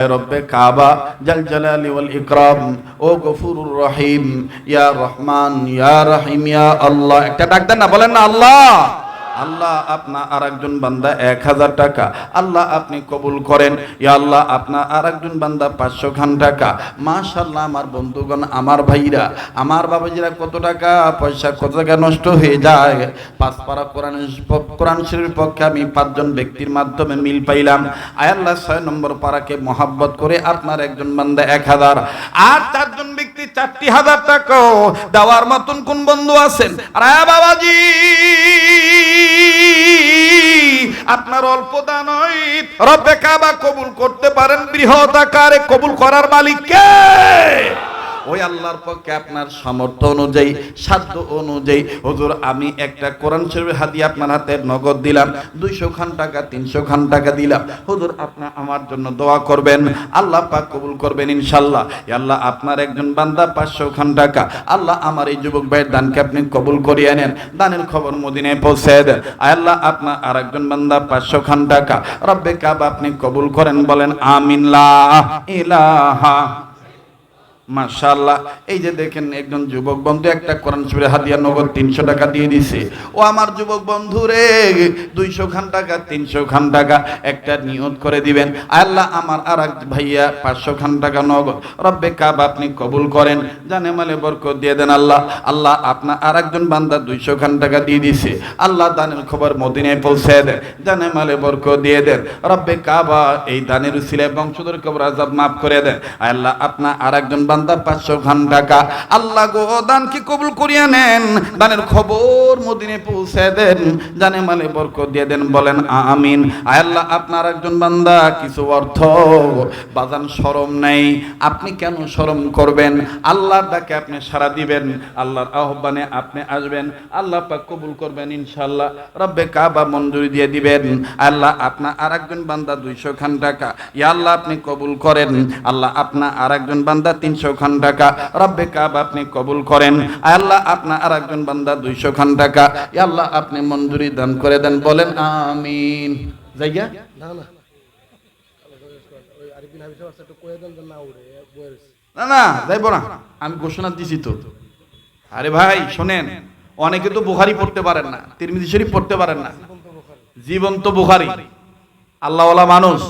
রব্বে কাবা, জাল জালালি ইকরাম, ও গফুরুর রহিম, ইয়া রহমান, ইয়া রহিম, ইয়া আল্লাহ। একটা ডাক দেন না, বলেন না, আল্লাহ। আল্লাহ আপনা আর একজন বান্দা এক হাজার টাকা। আল্লাহ আপনি কবুল করেন। ইয়া আল্লাহ আপনা আর একজন বান্দা পাঁচশো খান টাকা। মাশাল্লাহ আমার বন্ধুগণ, আমার ভাইরা, আমার বাবাজিরা কত টাকা? পয়সা কত টাকা নষ্ট হয়ে যায়? পাঁচ পারা কোরআন কোরআন শরীফের পক্ষে আমি পাঁচজন ব্যক্তির মাধ্যমে মিল পাইলাম। আয়াল্লাহ ছয় নম্বর পারাকে মহাব্বত করে আপনার একজন বান্দা এক হাজার। আর চারজন ব্যক্তি চারটি হাজার টাকা। দেওয়ার মতন কোন বন্ধু আছেন? আর বাবাজি! আপনার অল্প দান রব্বে কাবা কবুল করতে পারেন বৃহৎ আকারে কবুল করার মালিক কে? ওই আল্লাহর পক্ষে আপনার সামর্থ্য অনুযায়ী, সাধ্য অনুযায়ী। হুজুর, আমি একটা কোরআন শরীফের হাদিয়া আপনার হাতে নগদ দিলাম, দুইশো খান টাকা, তিনশো খান টাকা দিলাম। হুজুর আপনার আমার জন্য দোয়া করবেন, আল্লাহ পাক কবুল করবেন ইনশাল্লাহ আল্লাহ, আপনার একজন বান্দা পাঁচশো খান টাকা। আল্লাহ আমার এই যুবক ভাইয়ের দানকে আপনি কবুল করিয়ে নেন, দানের খবর মদিনায় পৌঁছে দেন। আল্লাহ, আপনার আর একজন বান্দা পাঁচশো খান টাকা। রব্বে কাবা আপনি কবুল করেন, বলেন, আমিন, লা ইলাহা মাশাআল্লাহ, এই যে দেখেন একজন যুবক বন্ধু একটা কোরআন শরীফের হাদিয়া নগদ তিনশো টাকা দিয়ে দিছে। ও আমার যুবক বন্ধু রে, দুইশো খান টাকা, তিনশো খান টাকা, একটা নিয়ত করে দিবেন। আল্লাহ আমার আর এক ভাইয়া পাঁচশো খান টাকা নগদ। রব্বে কাব আপনি কবুল করেন, জানে মালে বরকত দিয়ে দেন আল্লাহ। আল্লাহ আপনার আর একজন বান্দা দুইশো খান টাকা দিয়ে দিছে। আল্লাহ দানের খবর মদিনায় পৌঁছে দেন, জানে মালে বরকত দিয়ে দেন। রব্বে কাবা এই দানের উসিলায় বংশধর কবর আজাব মাফ করে দেন। আল্লাহ আপনার আর একজন বান্দা পাঁচশো খান টাকা। আল্লাহ গো দান কি কবুল করিয়া নেন? দানের খবর মদিনে পৌঁছে দেন, জানে মালে বরকত দিয়ে দেন, বলেন আমিন। আয় আল্লাহ, আপনার একজন বান্দা, কিছু অর্থ। বাজান শরম নেই। আপনি কেন শরম করবেন? আল্লাহর ডাকে আপনি সারা দিবেন, আল্লাহর আহ্বানে আপনি আসবেন, আল্লাহ পাক কবুল করবেন ইনশাল্লাহ রব্বে কাবা মঞ্জুরি দিয়ে দিবেন। আল্লাহ আপনার আর একজন বান্দা দুইশো খান টাকা। ইয়া আল্লাহ, আপনি কবুল করেন। আল্লাহ আপনার আর একজন বান্দা তিনশো খান টাকা। কাব আপনি কবুল করেন। আল্লাহ আপনার আর একজন বান্দা দুইশো খান টাকা। আল্লাহ, আপনি মঞ্জুরি দান করে দেন, বলেন আমিন। না না না। আমি ঘোষণা দিছি তো। আরে ভাই, শোনেন, অনেকে তো বুখারি পড়তে পারেন না, তিরমিজি শরীফ পড়তে পারেন না। জীবন্ত বুখারি। আল্লাহওয়ালা মানুষ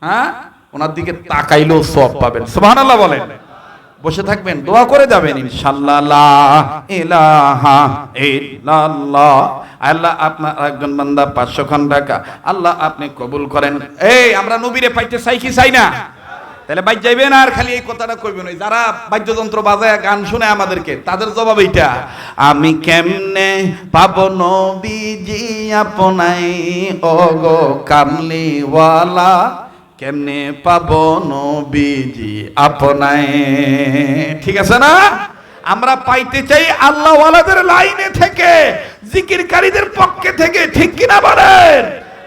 হ্যাঁ? ওনার দিকে তাকাইলেও সব পাবেন। সুবহানাল্লাহ বলেন। বসে থাকবেন, দোয়া করে যাবেন আল্লাহ আপনার একজন বান্দা 500 খান টাকা, আল্লাহ আপনি কবুল করেন। এই, আমরা নবীরে পাইতে চাই কি চাই না? তাহলে বাইক যাইবেন আর খালি এই কথাটা কইবেন, ওই যারা বাদ্যযন্ত্র বাজায়, গান শুনে আমাদেরকে, তাদের জবাব এইটা, আমি কেমনে পাব নবীজি আপনাই? ও গো কামলিওয়ালা। কেমনে পাব নবীজি আপনাই ঠিক আছে না? আমরা পাইতে চাই আল্লাহওয়ালাদের লাইনে থেকে, জিকিরকারীদের পক্ষে থেকে, ঠিক কিনা বলেন?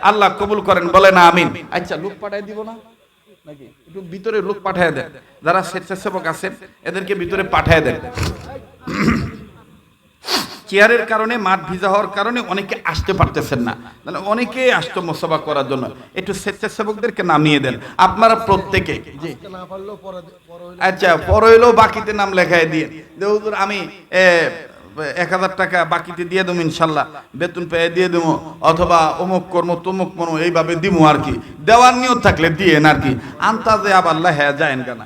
আল্লাহ কবুল করেন বলে না আমিন। আচ্ছা লোক পাঠাই দিব না? নাকি? একটু ভিতরে লোক পাঠায় দেন। যারা স্বেচ্ছাসেবক আছেন, এদেরকে ভিতরে পাঠায় দেন। চেয়ারের কারণে মাঠ ভিজা হওয়ার কারণে অনেকে আসতে পারতেছেন না। মানে অনেকে আসতো মোসাফা করার জন্য। একটু স্বেচ্ছাসেবকদেরকে নামিয়ে দেন। আপনারা প্রত্যেকে আচ্ছা পর হইলেও বাকিতে নাম লেখায় দিয়ে। যে হুজুর আমি এক হাজার টাকা বাকিতে দিয়ে দেবো ইনশাল্লাহ। বেতন পেয়ে দিয়ে দেবো। অথবা অমুক কর্ম তমুক কর্ম এইভাবে দিবো আর কি। দেওয়ার নিয়ত থাকলে দিয়ে আর কি। আন্তাজে আবার লেখা যায় কেনা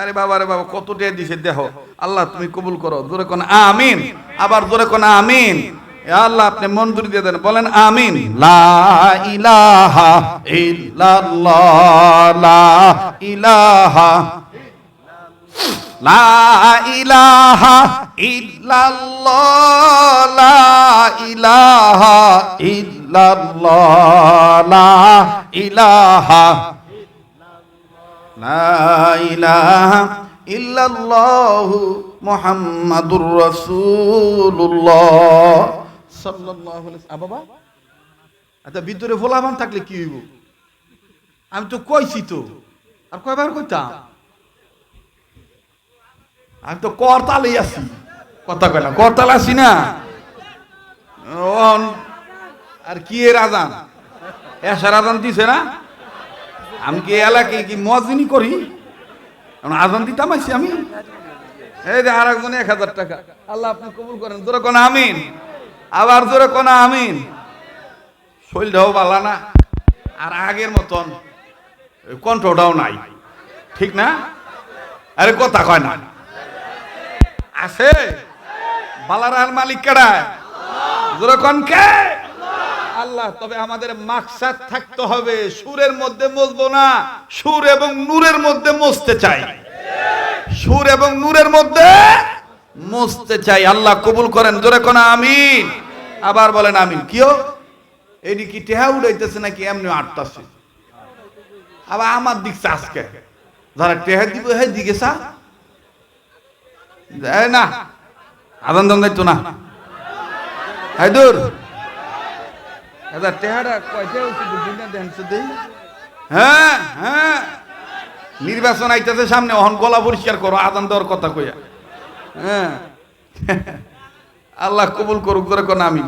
আরে বাবা রে বাবা, কত টাকা দিছে দেহ আল্লাহ, তুমি কবুল করো। জোরে কোন আমিন। আবার জোরে কোন আমিন। আল্লাহ, আপনি মঞ্জুরি দিয়ে দেন। বলেন আমিন। লা ইলাহা ইল্লাল্লাহ, লা ইলাহা লা ইলাহা ইল্লাল্লাহ, লা ইলাহা ইল্লাল্লাহ, লা ইলাহা আচ্ছা ভিতরে ফোলাবান থাকলে কি হইব? আমি তো কইছি তো। আর কয়বার কইতাম? আমি তো করতালেই আছি। কথা না, করতাল আছি না। আর কি এর আজান? এসার আজান দিছে না? আমি কি এলাকায় কি মজিনি করি? আজান দিতাম আছি আমি? এই যে আর একজন এক হাজার টাকা। আল্লাহ আপনি কবুল করেন। জোরে কোন আমিন। আবার জোরে কোন আমিন। শৈলটাও বালা না। আর আগের মতন কণ্ঠটাও নাই। ঠিক না? আরে কথা কয় না। আছে? বালারার মালিক কেডা জোরে কোন কে? আল্লাহ তবে আমাদের মাকসাদ থাকতে হবে। সুরের মধ্যে মজবো না, সুর এবং নূরের মধ্যে মজতে চাই। সুর এবং নূরের মধ্যে মজতে চাই। আল্লাহ কবুল করেন, জোরে কোন আমিন। আবার বলেন আমিন। কিও এটি কি টেহা উড়াইতেছে নাকি এমনি আটতাছে? আবার আমার দিক আজকে। যারা টেহা দিব হ্যাঁ দিকে যায় না আদান দান দায়িত্ব না। হায়দুর। এটা টেহারা কয়টা উচিত দুনিয়া দেন দেই। হ্যাঁ হ্যাঁ। নির্বাচন আইতেছে সামনে, অহন গলা পরিষ্কার করো আদান দেওয়ার কথা কইয়া। হ্যাঁ। আল্লাহ কবুল করুক করে কোন আমি